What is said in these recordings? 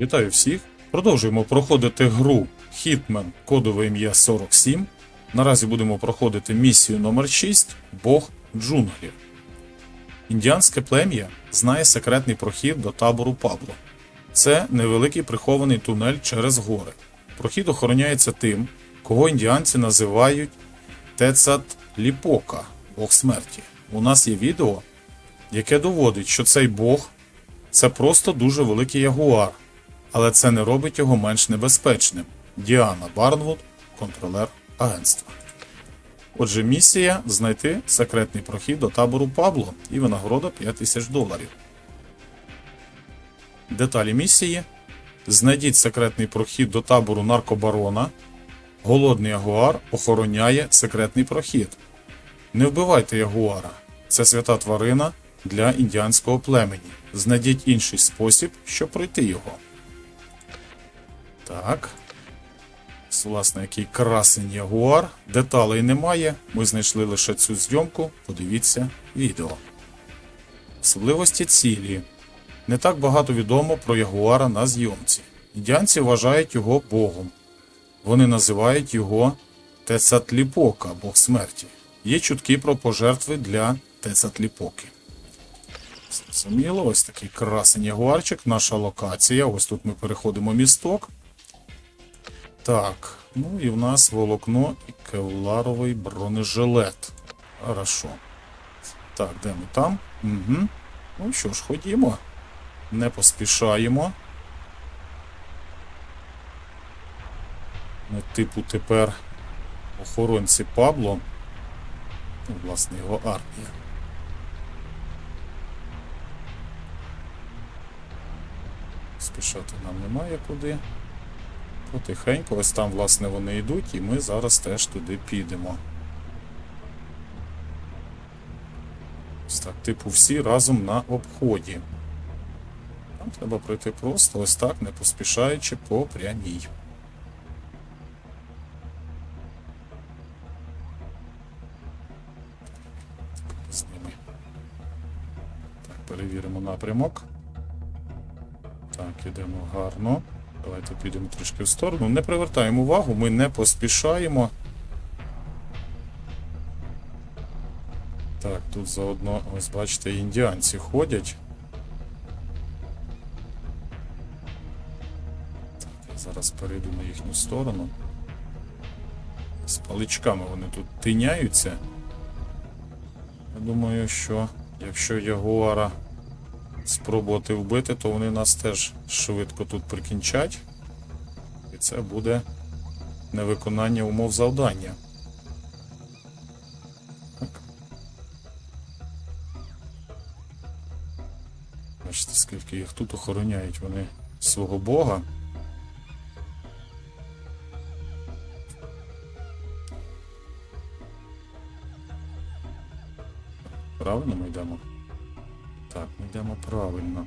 Вітаю всіх! Продовжуємо проходити гру Hitman кодове ім'я 47. Наразі будемо проходити місію номер 6 Бог джунглів. Індіанське плем'я знає секретний прохід до табору Пабло. Це невеликий прихований тунель через гори. Прохід охороняється тим, кого індіанці називають Тецатліпока, Бог смерті. У нас є відео, яке доводить, що цей Бог це просто дуже великий ягуар, але це не робить його менш небезпечним. Діана Барнвуд, контролер агентства. Отже, місія знайти секретний прохід до табору Пабло і винагорода 5 тисяч доларів. Деталі місії: знайдіть секретний прохід до табору наркобарона. Голодний ягуар охороняє секретний прохід. Не вбивайте ягуара. Це свята тварина для індіанського племені. Знайдіть інший спосіб, щоб пройти його. Так. Власне, який красень ягуар. Деталей немає. Ми знайшли лише цю зйомку. Подивіться відео. Особливості цілі. Не так багато відомо про ягуара на зйомці. Індіанці вважають його богом. Вони називають його Тецатліпока, бог смерті. Є чутки про пожертви для Тецатліпоки. Зрозуміло, ось такий красень ягуарчик, наша локація. Ось тут ми переходимо місток. Так, ну і в нас волокно і кевларовий бронежилет. Хорошо. Так, де ми там? Угу. Ну що ж, ходімо. Не поспішаємо. Ми типу тепер охоронці Пабло. Ну, власне, його армія. Спішати нам немає куди. Потихеньку, ось там, власне, вони йдуть, і ми зараз теж туди підемо. Ось так, типу, всі разом на обході. Нам треба пройти просто ось так, не поспішаючи по прямій. З ними. Так, перевіримо напрямок. Так, ідемо гарно. Давайте підемо трішки в сторону. Не привертаємо увагу, ми не поспішаємо. Так, тут заодно, ось бачите, індіанці ходять. Так, я зараз перейду на їхню сторону. З паличками вони тут тиняються. Я думаю, що якщо Ягуара спробувати вбити, то вони нас теж швидко тут прикінчать. І це буде невиконання умов завдання. Бачите, скільки їх тут охороняють вони свого Бога. Правильно ми йдемо? Так, ми йдемо правильно.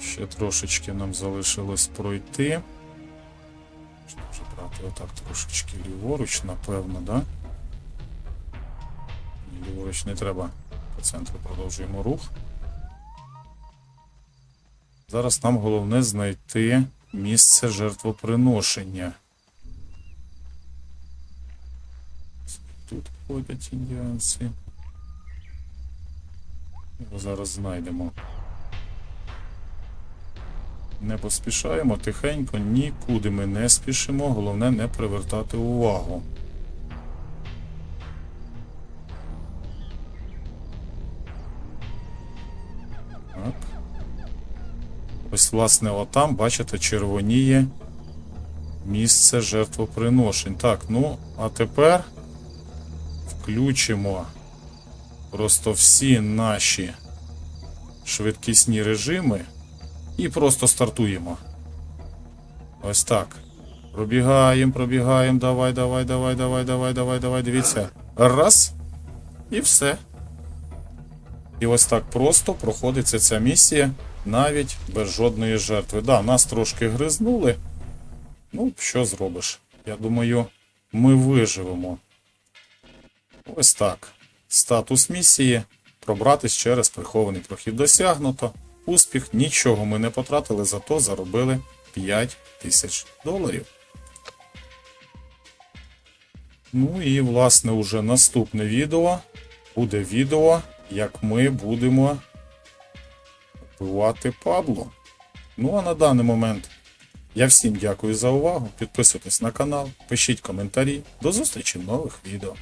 Ще трошечки нам залишилось пройти. Вже брати отак трошечки ліворуч, напевно, да? Ліворуч не треба. По центру продовжуємо рух. Зараз нам головне знайти місце жертвоприношення. Тут ходять індіанці. Його зараз знайдемо. Не поспішаємо, тихенько, нікуди ми не спішимо, головне не привертати увагу. Ось, власне, отам, бачите, червоніє місце жертвоприношень. Так, ну, а тепер включимо просто всі наші швидкісні режими і просто стартуємо. Ось так. Пробігаємо, пробігаємо. Давай, давай, давай, давай, давай, давай, давай. Дивіться. Раз. І все. І ось так просто проходиться ця місія. навіть без жодної жертви. Да, нас трошки гризнули. Ну, що зробиш? Я думаю, ми виживемо. Ось так. Статус місії. Пробратись через прихований прохід досягнуто. Успіх, нічого ми не потратили, зато заробили 5 тисяч доларів. Ну і, власне, уже наступне відео буде відео, як ми будемо вбивати Пабло. Ну а на даний момент я всім дякую за увагу. Підписуйтесь на канал, пишіть коментарі. До зустрічі в нових відео.